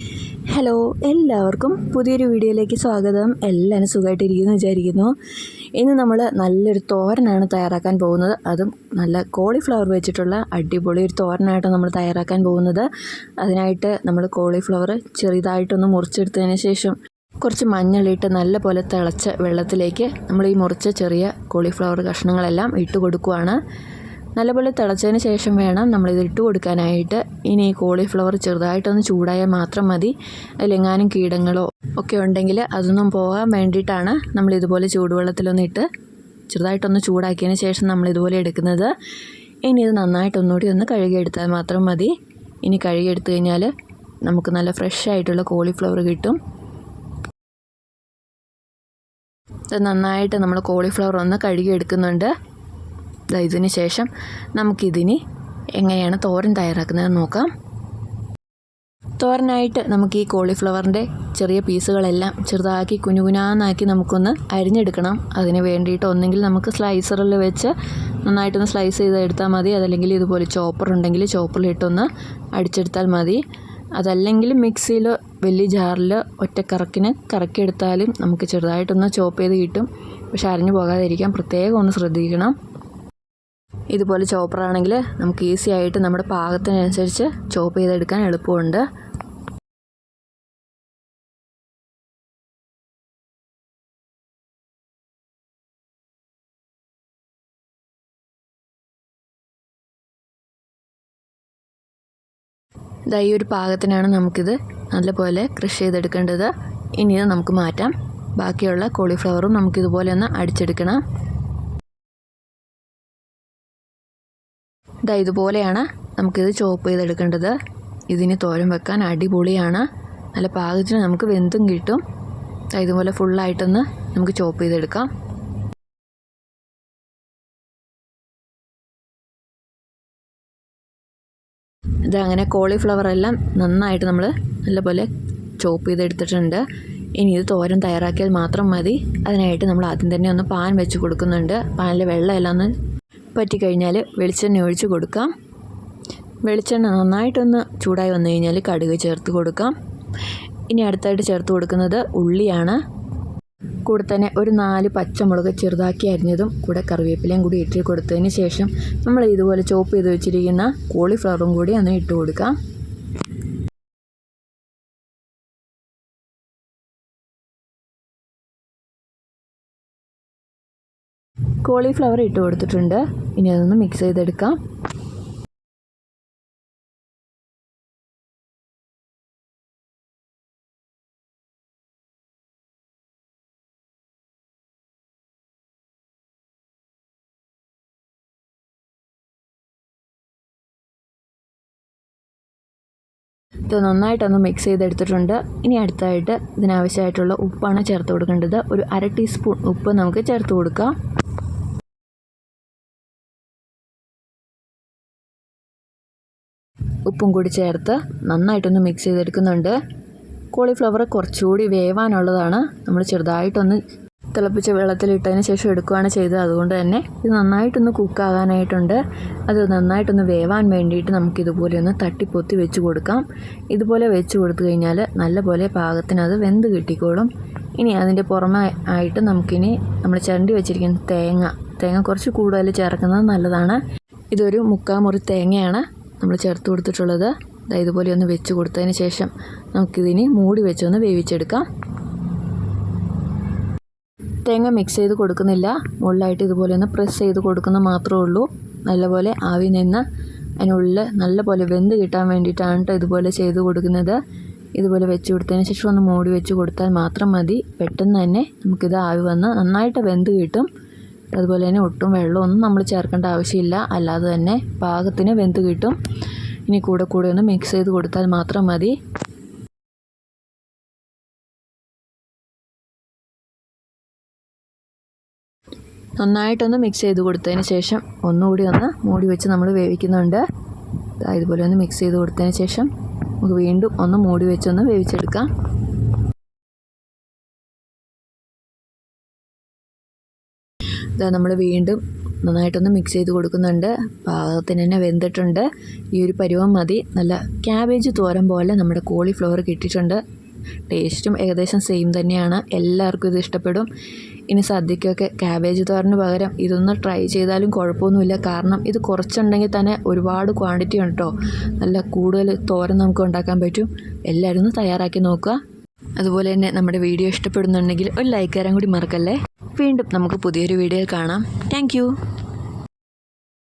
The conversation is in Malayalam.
ഹലോ എല്ലാവർക്കും പുതിയൊരു വീഡിയോയിലേക്ക് സ്വാഗതം. എല്ലാവരും സുഖമായിട്ടിരിക്കുന്നു വിചാരിക്കുന്നു. ഇന്ന് നമ്മൾ നല്ലൊരു തോരനാണ് തയ്യാറാക്കാൻ പോകുന്നത്. അതും നല്ല കോളിഫ്ലവർ വെച്ചിട്ടുള്ള അടിപൊളി ഒരു തോരനായിട്ടാണ് നമ്മൾ തയ്യാറാക്കാൻ പോകുന്നത്. അതിനായിട്ട് നമ്മൾ കോളിഫ്ലവർ ചെറുതായിട്ടൊന്ന് മുറിച്ചെടുത്തതിന് ശേഷം കുറച്ച് മഞ്ഞളിട്ട് നല്ല പോലെ തിളച്ച വെള്ളത്തിലേക്ക് നമ്മൾ ഈ മുറിച്ച ചെറിയ കോളിഫ്ലവർ കഷ്ണങ്ങളെല്ലാം ഇട്ട് കൊടുക്കുവാണ്. നല്ലപോലെ തിളച്ചതിന് ശേഷം വേണം നമ്മളിത് ഇട്ട് കൊടുക്കാനായിട്ട്. ഇനി ഈ കോളിഫ്ലവർ ചെറുതായിട്ടൊന്ന് ചൂടായാൽ മാത്രം മതി. അതിലെങ്ങാനും കീടങ്ങളോ ഒക്കെ ഉണ്ടെങ്കിൽ അതൊന്നും പോകാൻ വേണ്ടിയിട്ടാണ് നമ്മൾ ഇതുപോലെ ചൂടുവെള്ളത്തിലൊന്ന് ഇട്ട് ചെറുതായിട്ടൊന്ന് ചൂടാക്കിയതിന് ശേഷം നമ്മൾ ഇതുപോലെ എടുക്കുന്നത്. ഇനി ഇത് നന്നായിട്ടൊന്നുകൂടി ഒന്ന് കഴുകിയെടുത്താൽ മാത്രം മതി. ഇനി കഴുകിയെടുത്തു കഴിഞ്ഞാൽ നമുക്ക് നല്ല ഫ്രഷ് ആയിട്ടുള്ള കോളിഫ്ലവർ കിട്ടും. ഇത് നന്നായിട്ട് നമ്മൾ കോളിഫ്ലവർ ഒന്ന് കഴുകിയെടുക്കുന്നുണ്ട്. ഇതിന് ശേഷം നമുക്കിതിനി എങ്ങനെയാണ് തോരൻ തയ്യാറാക്കുന്നത് നോക്കാം. തോരനായിട്ട് നമുക്ക് ഈ കോളിഫ്ലവറിന്റെ ചെറിയ പീസുകളെല്ലാം ചെറുതാക്കി കുനുകുനാന്നാക്കി നമുക്കൊന്ന് അരിഞ്ഞെടുക്കണം. അതിന് വേണ്ടിയിട്ട് ഒന്നെങ്കിൽ നമുക്ക് സ്ലൈസറിൽ വെച്ച് നന്നായിട്ടൊന്ന് സ്ലൈസ് ചെയ്ത് എടുത്താൽ മതി. അതല്ലെങ്കിൽ ഇതുപോലെ ചോപ്പർ ഉണ്ടെങ്കിൽ ചോപ്പറിലിട്ടൊന്ന് അടിച്ചെടുത്താൽ മതി. അതല്ലെങ്കിൽ മിക്സിയിൽ വലിയ ജാറിൽ ഒറ്റക്കറക്കിന് കറക്കിയെടുത്താലും നമുക്ക് ചെറുതായിട്ടൊന്ന് ചോപ്പ് ചെയ്ത് കിട്ടും. പക്ഷെ അരിഞ്ഞു പോകാതിരിക്കാൻ പ്രത്യേകം ഒന്ന് ശ്രദ്ധിക്കണം. ഇതുപോലെ ചോപ്പറാണെങ്കിൽ നമുക്ക് ഈസി ആയിട്ട് നമ്മുടെ പാകത്തിനനുസരിച്ച് ചോപ്പ് ചെയ്തെടുക്കാൻ എളുപ്പമുണ്ട്. ഇതാ ഈ ഒരു പാകത്തിനാണ് നമുക്കിത് നല്ലപോലെ കൃഷി ചെയ്തെടുക്കേണ്ടത്. ഇനി ഇത് നമുക്ക് മാറ്റാം. ബാക്കിയുള്ള കോളിഫ്ലവറും നമുക്കിതുപോലെ ഒന്ന് അടിച്ചെടുക്കണം. ഇതാ ഇതുപോലെയാണ് നമുക്കിത് ചോപ്പ് ചെയ്തെടുക്കേണ്ടത്. ഇതിന് തോരൻ വെക്കാൻ അടിപൊളിയാണ്. നല്ല പാകത്തിന് നമുക്ക് വെന്തും കിട്ടും. ഇതുപോലെ ഫുള്ളായിട്ടൊന്ന് നമുക്ക് ചോപ്പ് ചെയ്തെടുക്കാം. ഇത് അങ്ങനെ കോളിഫ്ലവർ എല്ലാം നന്നായിട്ട് നമ്മൾ നല്ലപോലെ ചോപ്പ് ചെയ്തെടുത്തിട്ടുണ്ട്. ഇനി ഇത് തോരൻ തയ്യാറാക്കിയാൽ മാത്രം മതി. അതിനായിട്ട് നമ്മൾ ആദ്യം തന്നെ ഒന്ന് പാൻ വെച്ച് കൊടുക്കുന്നുണ്ട്. പാനിലെ വെള്ളമെല്ലാം ഒന്ന് പറ്റിക്കഴിഞ്ഞാൽ വെളിച്ചെണ്ണ ഒഴിച്ച് കൊടുക്കാം. വെളിച്ചെണ്ണ നന്നായിട്ടൊന്ന് ചൂടായി വന്നു കഴിഞ്ഞാൽ കടുക് ചേർത്ത് കൊടുക്കാം. ഇനി അടുത്തായിട്ട് ചേർത്ത് കൊടുക്കുന്നത് ഉള്ളിയാണ്. കൂടെ തന്നെ ഒരു നാല് പച്ചമുളക് ചെറുതാക്കി അരിഞ്ഞതും കൂടെ കറിവേപ്പിലയും കൂടി ഇട്ട് കൊടുത്തതിന് ശേഷം നമ്മൾ ഇതുപോലെ ചോപ്പ് ചെയ്ത് വെച്ചിരിക്കുന്ന കോളിഫ്ലവറും കൂടി ഒന്ന് ഇട്ട് കൊടുക്കാം. കോളിഫ്ലവർ ഇട്ട് കൊടുത്തിട്ടുണ്ട്. ഇനി അതൊന്ന് മിക്സ് ചെയ്തെടുക്കാം. ഇത് നന്നായിട്ടൊന്ന് മിക്സ് ചെയ്തെടുത്തിട്ടുണ്ട്. ഇനി അടുത്തായിട്ട് ഇതിനാവശ്യമായിട്ടുള്ള ഉപ്പാണ് ചേർത്ത് കൊടുക്കേണ്ടത്. ഒരു അര ടീസ്പൂൺ ഉപ്പ് നമുക്ക് ചേർത്ത് കൊടുക്കാം. ഉപ്പും കൂടി ചേർത്ത് നന്നായിട്ടൊന്ന് മിക്സ് ചെയ്തെടുക്കുന്നുണ്ട്. കോളിഫ്ലവർ കുറച്ചുകൂടി വേവാനുള്ളതാണ്. നമ്മൾ ചെറുതായിട്ടൊന്ന് തിളപ്പിച്ച വെള്ളത്തിലിട്ടതിന് ശേഷം എടുക്കുകയാണ് ചെയ്തത്. അതുകൊണ്ട് തന്നെ ഇത് നന്നായിട്ടൊന്ന് കുക്കാകാനായിട്ടുണ്ട് അത് നന്നായിട്ടൊന്ന് വേവാൻ വേണ്ടിയിട്ട് നമുക്കിതുപോലെ ഒന്ന് തട്ടിപ്പൊത്തി വെച്ച് കൊടുക്കാം. ഇതുപോലെ വെച്ച് കൊടുത്തു കഴിഞ്ഞാൽ നല്ലപോലെ പാകത്തിനത് വെന്ത് കിട്ടിക്കോളും. ഇനി അതിന്റെ പുറമെ ആയിട്ട് നമുക്കിനി നമ്മൾ ചരണ്ടി വെച്ചിരിക്കുന്ന തേങ്ങ തേങ്ങ കുറച്ച് കൂടുതൽ ചേർക്കുന്നത് നല്ലതാണ്. ഇതൊരു മുക്കാമുറി തേങ്ങയാണ്. നമ്മൾ ചേർത്ത് കൊടുത്തിട്ടുള്ളത്. ഇതുപോലെ ഒന്ന് വെച്ച് കൊടുത്തതിന് ശേഷം നമുക്കിതിന് മൂടി വെച്ചൊന്ന് വേവിച്ചെടുക്കാം. തേങ്ങ മിക്സ് ചെയ്ത് കൊടുക്കുന്നില്ല. മുകളിലായിട്ട് ഇതുപോലെ ഒന്ന് പ്രസ് ചെയ്ത് കൊടുക്കുന്ന മാത്രമേ ഉള്ളൂ. നല്ലപോലെ ആവി നിന്ന് അതിനുള്ളിൽ നല്ലപോലെ വെന്ത് കിട്ടാൻ വേണ്ടിയിട്ടാണ് കേട്ടോ ഇതുപോലെ ചെയ്ത് കൊടുക്കുന്നത്. ഇതുപോലെ വെച്ച് കൊടുത്തതിന് ശേഷം ഒന്ന് മൂടി വെച്ച് കൊടുത്താൽ മാത്രം മതി. പെട്ടെന്ന് തന്നെ നമുക്കിത് ആവി വന്ന് നന്നായിട്ട് വെന്ത് കിട്ടും. അതുപോലെ തന്നെ ഒട്ടും വെള്ളമൊന്നും നമ്മൾ ചേർക്കേണ്ട ആവശ്യമില്ല. അല്ലാതെ തന്നെ പാകത്തിന് വെന്ത് കിട്ടും. ഇനി കൂടെ കൂടെ ഒന്ന് മിക്സ് ചെയ്ത് കൊടുത്താൽ മാത്രം മതി. നന്നായിട്ടൊന്ന് മിക്സ് ചെയ്ത് കൊടുത്തതിന് ശേഷം ഒന്നുകൂടി ഒന്ന് മൂടി വെച്ച് നമ്മൾ വേവിക്കുന്നുണ്ട്. ഇതുപോലെ ഒന്ന് മിക്സ് ചെയ്ത് കൊടുത്തതിന് ശേഷം നമുക്ക് വീണ്ടും ഒന്ന് മൂടി വെച്ചൊന്ന് വേവിച്ചെടുക്കാം. ഇതാ നമ്മൾ വീണ്ടും നന്നായിട്ടൊന്ന് മിക്സ് ചെയ്ത് കൊടുക്കുന്നുണ്ട്. പാകത്തിന് തന്നെ വെന്തിട്ടുണ്ട്. ഈ ഒരു പരുവം മതി. നല്ല ക്യാബേജ് തോരൻ പോലെ നമ്മുടെ കോളിഫ്ലവർ കിട്ടിയിട്ടുണ്ട്. ടേസ്റ്റും ഏകദേശം സെയിം തന്നെയാണ്. എല്ലാവർക്കും ഇത് ഇഷ്ടപ്പെടും. ഇനി സദ്യക്കൊക്കെ ക്യാബേജ് തോരന് പകരം ഇതൊന്ന് ട്രൈ ചെയ്താലും കുഴപ്പമൊന്നുമില്ല. കാരണം ഇത് കുറച്ചുണ്ടെങ്കിൽ തന്നെ ഒരുപാട് ക്വാണ്ടിറ്റി ഉണ്ട് കേട്ടോ നല്ല കൂടുതൽ തോരൻ നമുക്ക് ഉണ്ടാക്കാൻ പറ്റും. എല്ലാവരും ഒന്ന് തയ്യാറാക്കി നോക്കുക. അതുപോലെ തന്നെ നമ്മുടെ വീഡിയോ ഇഷ്ടപ്പെടുന്നുണ്ടെങ്കിൽ ഒരു ലൈക്ക് തരാൻ കൂടി മറക്കല്ലേ? വീണ്ടും നമുക്ക് പുതിയൊരു വീഡിയോയിൽ കാണാം. താങ്ക്